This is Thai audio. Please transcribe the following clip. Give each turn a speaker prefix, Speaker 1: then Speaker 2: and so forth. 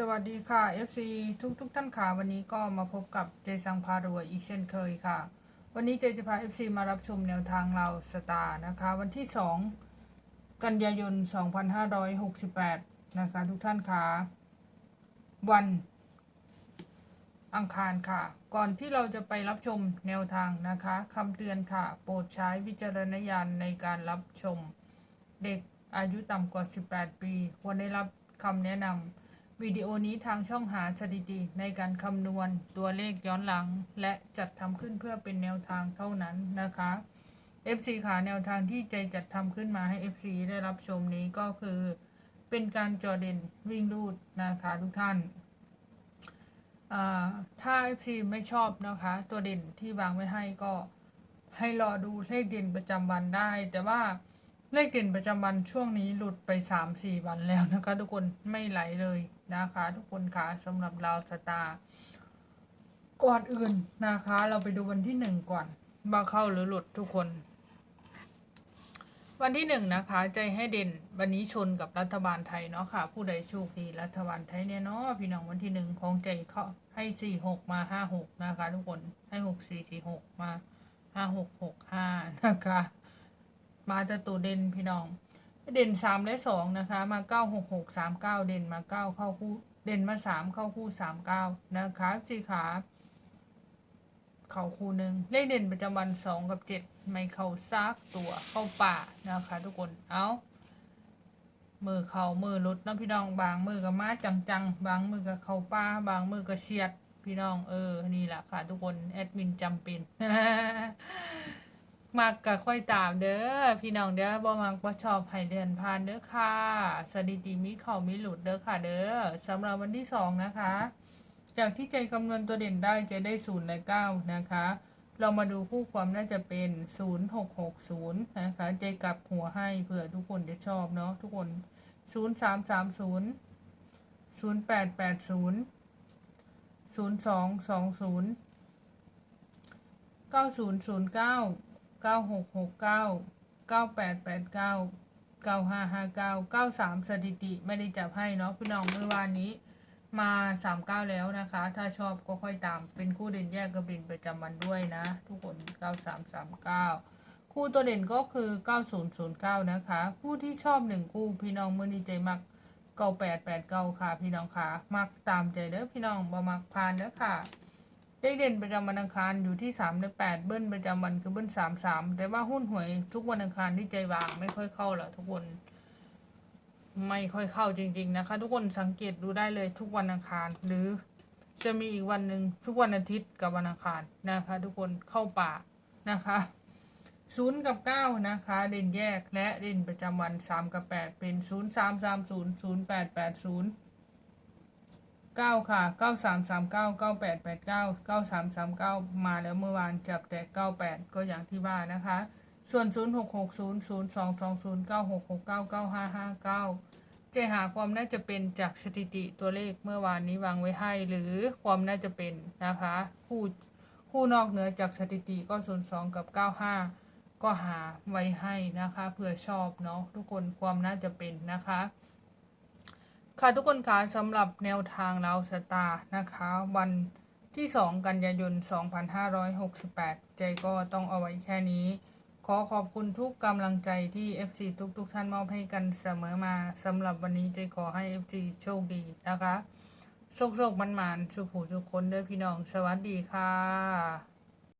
Speaker 1: สวัสดีค่ะ FC ทุกทุกๆท่านค่ะวันนี้ก็มาพบกับเจสังพารวยอีกเช่นเคยค่ะ วันนี้เจจะพา FC มารับชมแนวทางเราสตาร์นะคะ วันที่ 2 กันยายน 2568 นะคะ ทุกท่านค่ะวันอังคารค่ะ ก่อนที่เราจะไปรับชมแนวทางนะคะคำเตือนค่ะ โปรดใช้วิจารณญาณในการรับชม เด็กอายุต่ำกว่า 18 ปี ควรได้รับคำแนะนำ วิดีโอนี้ทางช่องหาสถิติในการคำนวณตัวเลขย้อนหลัง และจัดทำขึ้นเพื่อเป็นแนวทางเท่านั้นนะคะ FC ขาแนวทางที่ใจจัดทำขึ้นมาให้ FC ได้รับชมนี้ก็คือ เป็นการจอเด่นวิ่งรูดนะคะทุกท่านถ้า FC ไม่ชอบนะคะ ตัวเด่นที่วางไว้ให้ก็ให้รอดูเลขเด่นประจำวันได้ แต่ว่าเลขเด่นประจำวันช่วงนี้หลุดไป 3-4 วันแล้วนะคะ ทุกคนไม่ไหลเลย นะคะ ทุกคนค่ะสำหรับเราวสตาร์ก่อนอื่นนะคะ เราไปดูวันที่หนึ่งก่อนว่าเข้าหรือหลุดทุกคน วันที่หนึ่งนะคะ ใจให้เด่นวันนี้ชนกับรัฐบาลไทยเนาะค่ะ ผู้ใดโชคดีรัฐบาลไทยเนี่ยเนาะพี่น้องวันที่หนึ่งของใจเขาให้สี่หกมาห้าหกนะคะ ทุกคนให้หกสี่สี่หกมาห้าหกหกห้านะคะ มาจะตัวเด่นพี่น้อง เด่นสามและสองนะคะ มาเก้าหกหกสามเก้าเด่นมาเก้าเข้าคู่ เด่นมาสามเข้าคู่สามเก้านะคะสี่ขาเข่าคู่หนึ่งเลขเด่นประจำวันสองกับเจ็ดไม่เข้าซากตัวเข้าป่านะคะ ทุกคนเอามือเข่ามือลุดนะพี่น้องบางมือกับมาจังๆ บางมือกับเข้าป่าบางมือกับเฉียด พี่น้องเออนี่แหละค่ะ ทุกคนแอดมินจำเป็น มักก็ค่อยตามเด้อพี่น้องเด้อบ่มักบ่ชอบให้เดือนผ่านเด้อค่ะสถิติมีเข้ามีหลุดเด้อค่ะ เด้อสำหรับวันที่สองนะคะ จากที่ใจคำนวณตัวเด่นได้จะได้ศูนย์และเก้านะคะ เรามาดูคู่ความน่าจะเป็นศูนย์หกหกศูนย์นะคะใจกลับหัวให้เผื่อทุกคนจะชอบเนาะทุกคนศูนย์สามสามศูนย์ศูนย์แปดแปดศูนย์ศูนย์สองสองศูนย์เก้าศูนย์ศูนย์เก้า เก้าหกหกเก้าเก้าแปดแปดเก้าเก้าห้าห้าเก้าเก้าสามสถิติไม่ได้จับให้เนาะพี่น้องเมื่อวานนี้มาสามเก้าแล้วนะคะ ถ้าชอบก็ค่อยตามเป็นคู่เด่นแยกกระบินประจำวันด้วยนะ ทุกคนเก้าสามสามเก้าคู่ตัวเด่นก็คือเก้าศูนย์ศูนย์เก้านะคะ คู่ที่ชอบหนึ่งคู่พี่น้องมือนี้ใจมักเก้าแปดแปดเก้าค่ะ พี่น้องค่ะ มักตามใจเด้อพี่น้องบ่มักพานเด้อค่ะ เลขเด่นประจำวันอังคารอยู่ที่สามและแปดเบิ้ลประจำวันคือเบิ้ลสามสามแต่ว่าหุ้นหวยทุกวันอังคารที่ใจวางไม่ค่อยเข้าหรอกทุกคน ไม่ค่อยเข้าจริง ๆ นะคะ ทุกคนสังเกตดูได้เลยทุกวันอังคารหรือจะมีอีกวันหนึ่งทุกวันอาทิตย์กับวันอังคารนะคะ ทุกคนเข้าป่านะคะศูนย์กับเก้านะคะ เด่นแยกและเด่นประจำวันสามกับแปดเป็นศูนย์สามสามศูนย์ศูนย์แปดแปดศูนย์ 9 ค่ะ 9339 9889 9339 มาแล้วเมื่อวานจับแต่ 98 ก็อย่างที่ว่านะคะ ส่วน 0660 0220 9669 9559 จะหาความน่าจะเป็นจากสถิติตัวเลขเมื่อวานนี้วางไว้ให้ หรือความน่าจะเป็นนะคะ คู่คู่นอกเหนือจากสถิติก็ 02 กับ 95 ก็หาไว้ให้นะคะเผื่อชอบเนาะทุกคนความน่าจะเป็นนะคะ ค่ะทุกคนคะสำหรับแนวทางเราสตาร์นะคะ วันที่ 2 กันยายน 2568 ใจก็ต้องเอาไว้แค่นี้ ขอขอบคุณทุกกำลังใจที่ FC ทุกทุกๆท่านมอบให้กันเสมอมาสำหรับวันนี้ใจขอให้ FC โชคดีนะคะโชคโชคมันมันสุขหูสุขคนเด้อพี่น้อง สวัสดีค่ะ